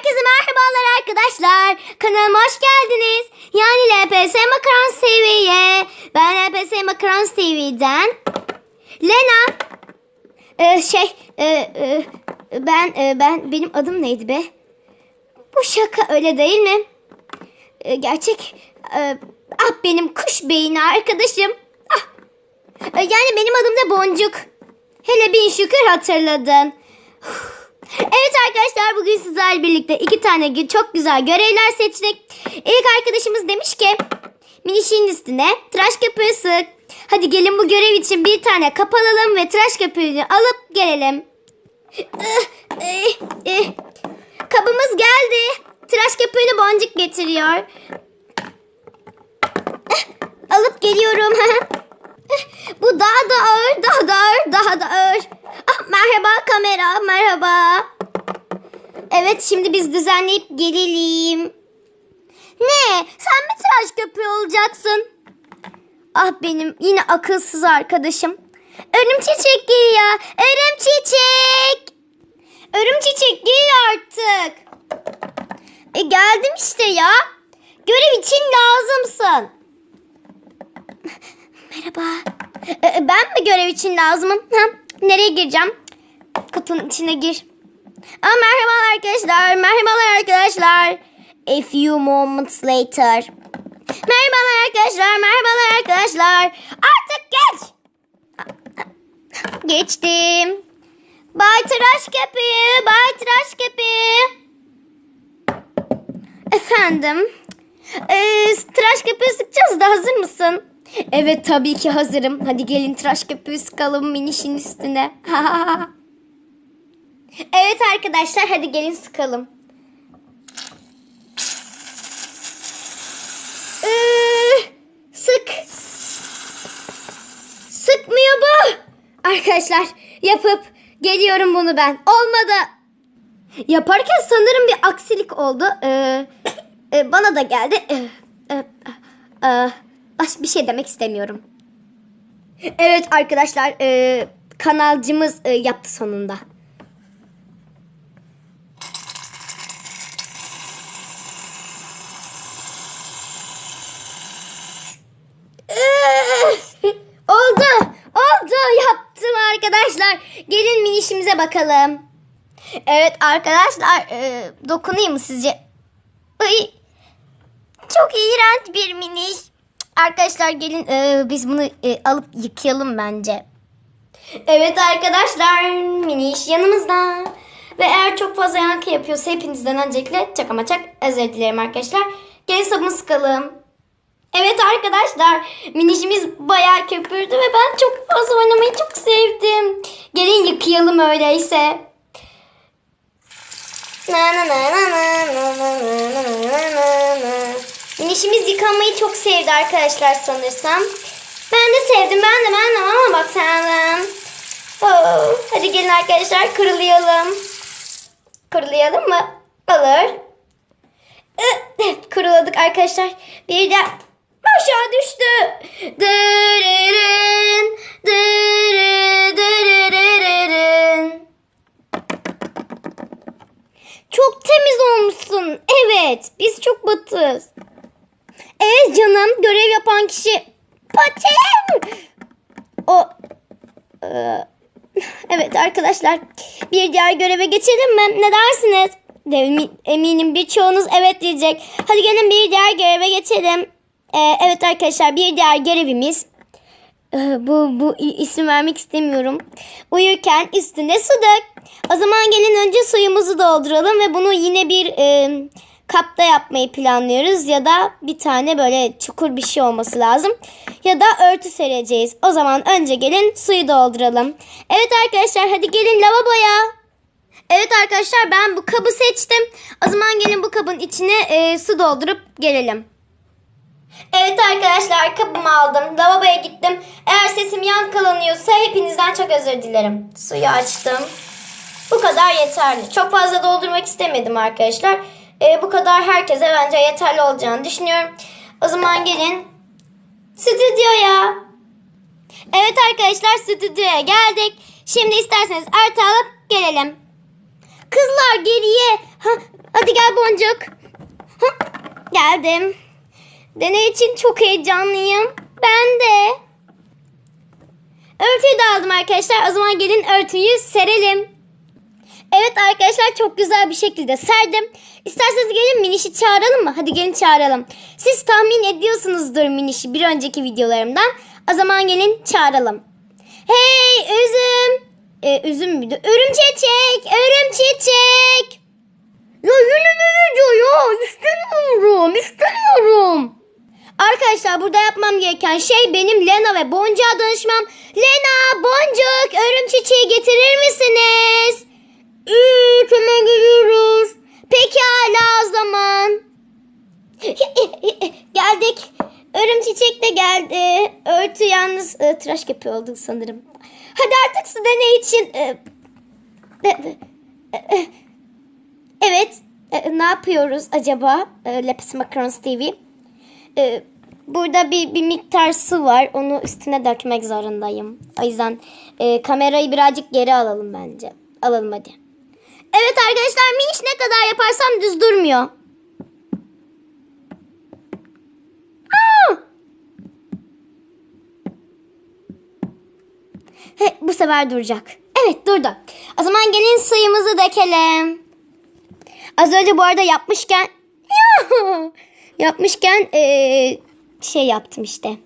Herkese merhabalar arkadaşlar. Kanalıma hoş geldiniz. Yani LPS Makarons TV'ye. Ben LPS Makarons TV'den. Lena. Ee, şey, e, e, ben e, ben benim adım neydi be? Bu şaka öyle değil mi? Ee, gerçek. e, ah benim kuş beyni arkadaşım. Ah. E, yani benim adım da Boncuk. Hele bin şükür hatırladın. Evet arkadaşlar bugün sizlerle birlikte iki tane çok güzel görevler seçtik. İlk arkadaşımız demiş ki minişin üstüne tıraş köpüğü sık. Hadi gelin bu görev için bir tane kap alalım ve tıraş köpüğünü alıp gelelim. Ih, ih, ih. Kabımız geldi. Tıraş köpüğünü boncuk getiriyor. Eh, Alıp geliyorum. Bu daha da ağır, daha da ağır, daha da ağır. Kamera, merhaba. Evet, şimdi biz düzenleyip gelelim. Ne? Sen mi tıraş köpüğü olacaksın? Ah benim yine akılsız arkadaşım. Örüm çiçek geliyor. Örüm çiçek. Örüm çiçek geliyor artık. E geldim işte ya. Görev için lazımsın. Merhaba. Ee, ben mi görev için lazımım? Nereye gireceğim? Kutunun içine gir. Aa, merhabalar arkadaşlar. Merhabalar arkadaşlar. A few moments later. Merhabalar arkadaşlar. Merhabalar arkadaşlar. Artık geç. Geçtim. Bay tıraş köpüğü. Bay tıraş köpüğü. Efendim. Ee, tıraş köpüğü sıkacağız da hazır mısın? Evet tabii ki hazırım. Hadi gelin tıraş köpüğü sıkalım minişin üstüne. evet arkadaşlar hadi gelin sıkalım. Ee, sık. Sıkmıyor bu. Arkadaşlar yapıp geliyorum bunu ben. Olmadı. Yaparken sanırım bir aksilik oldu. Ee, bana da geldi. Ee, baş- bir şey demek istemiyorum. Evet arkadaşlar e, kanalcımız e, yaptı sonunda. Oldu. Oldu. Yaptım arkadaşlar. Gelin minişimize bakalım. Evet arkadaşlar e, dokunayım mı sizce? Ay, çok iğrenç bir miniş. Arkadaşlar gelin e, biz bunu e, alıp yıkayalım bence. Evet arkadaşlar miniş yanımızda. Ve eğer çok fazla yankı yapıyorsa hepinizden öncelikle çok ama çok özür dilerim arkadaşlar. Gelin sabun sıkalım. Evet arkadaşlar minişimiz bayağı köpürdü ve ben çok fazla oynamayı çok sevdim. Gelin yıkayalım öyleyse. Na na yıkanmayı çok sevdi arkadaşlar sanırsam. Ben de sevdim ben de ben de ama bak sen. Oh, hadi gelin arkadaşlar kurulayalım. Kurulayalım mı? Olur. Evet kuruladık arkadaşlar. Bir de aşağı düştü. Dırırın, dırı, dırırırırın. Çok temiz olmuşsun. Evet. Biz çok batız. Evet canım. Görev yapan kişi Patem. O Ee, Evet arkadaşlar. Bir diğer göreve geçelim mi? Ne dersiniz? Emi- Eminim birçoğunuz evet diyecek. Hadi gelin bir diğer göreve geçelim. Ee, evet arkadaşlar bir diğer görevimiz ee, bu bu isim vermek istemiyorum. Uyurken üstüne su dök. O zaman gelin önce suyumuzu dolduralım ve bunu yine bir e, kapta yapmayı planlıyoruz ya da bir tane böyle çukur bir şey olması lazım. Ya da örtü sereceğiz. O zaman önce gelin suyu dolduralım. Evet arkadaşlar hadi gelin lavaboya. Evet arkadaşlar ben bu kabı seçtim. O zaman gelin bu kabın içine e, su doldurup gelelim. Evet arkadaşlar kabımı aldım. Lavaboya gittim. Eğer sesim yankılanıyorsa hepinizden çok özür dilerim. Suyu açtım. Bu kadar yeterli. Çok fazla doldurmak istemedim arkadaşlar. Ee, bu kadar herkese bence yeterli olacağını düşünüyorum. O zaman gelin stüdyoya. Evet arkadaşlar stüdyoya geldik. Şimdi isterseniz artı alıp gelelim. Kızlar geriye. Ha, hadi gel Boncuk. Geldim. Deney için çok heyecanlıyım. Ben de. Örtüyü de aldım arkadaşlar. O zaman gelin örtüyü serelim. Evet arkadaşlar çok güzel bir şekilde serdim. İsterseniz gelin Miniş'i çağıralım mı? Hadi gelin çağıralım. Siz tahmin ediyorsunuzdur Miniş'i bir önceki videolarımdan. O zaman gelin çağıralım. Hey üzüm. Ee, üzüm müydü? Örüm çiçek. Örüm çiçek. Ya yine mi video ya? İstemiyorum. istemiyorum. Arkadaşlar burada yapmam gereken şey benim Lena ve Boncuk'a danışmam. Lena, Boncuk, örüm çiçeği getirir misiniz? İyi, hemen geliyoruz. Pekala o zaman. Geldik. Örüm çiçek de geldi. Örtü yalnız e, tıraş köpüğü oldu sanırım. Hadi artık su deney için. e, e, e, evet. ne yapıyoruz acaba? E, Macarons TV. E, burada bir, bir miktar su var. Onu üstüne dökmek zorundayım. O yüzden e, kamerayı birazcık geri alalım bence. Alalım hadi. Evet arkadaşlar Miniş ne kadar yaparsam düz durmuyor. Aa! He, bu sefer duracak. Evet durdu. O zaman gelin suyumuzu dökelim. Az önce bu arada yapmışken Ya! yapmışken eee, şey yaptım işte.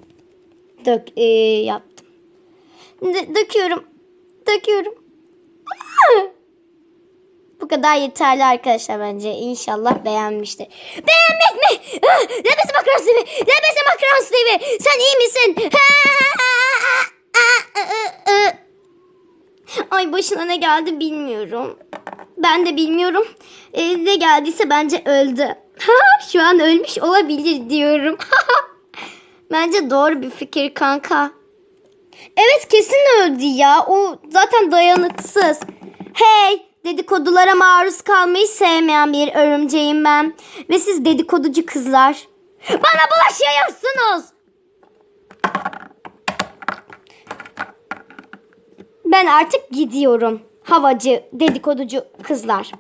Dök eee, yaptım. Dö- döküyorum. Döküyorum. Bu kadar yeterli arkadaşlar bence. İnşallah beğenmiştir. Beğenmek mi? Lebesi Makrons TV. Lebesi Makrons TV. Sen iyi misin? Ay başına ne geldi bilmiyorum. Ben de bilmiyorum. Ee, ne geldiyse bence öldü. Şu an ölmüş olabilir diyorum. bence doğru bir fikir kanka. Evet kesin öldü ya. O zaten dayanıksız. Hey dedikodulara maruz kalmayı sevmeyen bir örümceğim ben. Ve siz dedikoducu kızlar. Bana bulaşıyorsunuz. Ben artık gidiyorum. Havacı dedikoducu kızlar.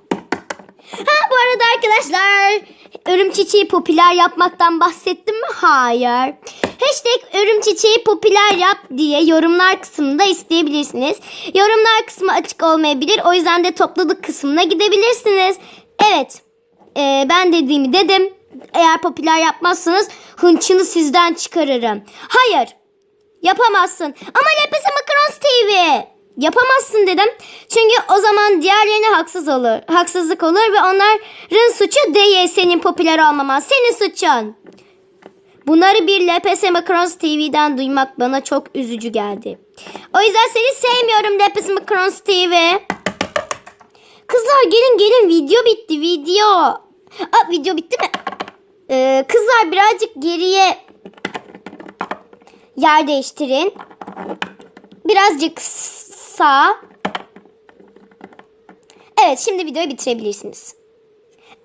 Ha bu arada arkadaşlar örüm çiçeği popüler yapmaktan bahsettim mi? Hayır. Hashtag örüm çiçeği popüler yap diye yorumlar kısmında isteyebilirsiniz. Yorumlar kısmı açık olmayabilir. O yüzden de topluluk kısmına gidebilirsiniz. Evet. Ee, ben dediğimi dedim. Eğer popüler yapmazsanız hınçını sizden çıkarırım. Hayır. Yapamazsın. Ama Lepese Makarons TV. Yapamazsın dedim. Çünkü o zaman diğerlerine haksız olur. Haksızlık olur ve onların suçu değil senin popüler olmaman. Senin suçun. Bunları bir LPS Macrons TV'den duymak bana çok üzücü geldi. O yüzden seni sevmiyorum LPS Macrons TV. Kızlar gelin gelin video bitti video. Aa, video bitti mi? Ee, kızlar birazcık geriye yer değiştirin. Birazcık sağ. Evet şimdi videoyu bitirebilirsiniz.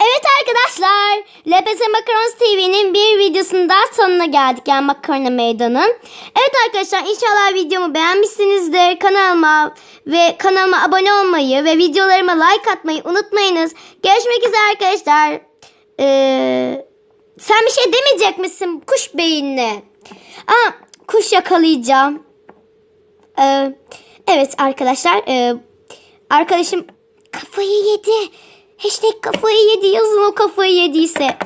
Evet arkadaşlar. LPS Macarons TV'nin bir videosunun daha sonuna geldik. Yani makarna meydanın. Evet arkadaşlar inşallah videomu beğenmişsinizdir. Kanalıma ve kanalıma abone olmayı ve videolarıma like atmayı unutmayınız. Görüşmek üzere arkadaşlar. Ee, sen bir şey demeyecek misin kuş beyinli? Aa, kuş yakalayacağım. Ee, evet arkadaşlar. E, arkadaşım kafayı yedi. Hashtag kafayı yedi yazın o kafayı yediyse.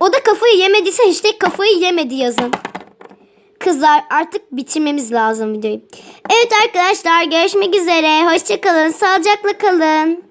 O da kafayı yemediyse hashtag kafayı yemedi yazın. Kızlar artık bitirmemiz lazım videoyu. Evet arkadaşlar görüşmek üzere. Hoşçakalın. Sağlıcakla kalın.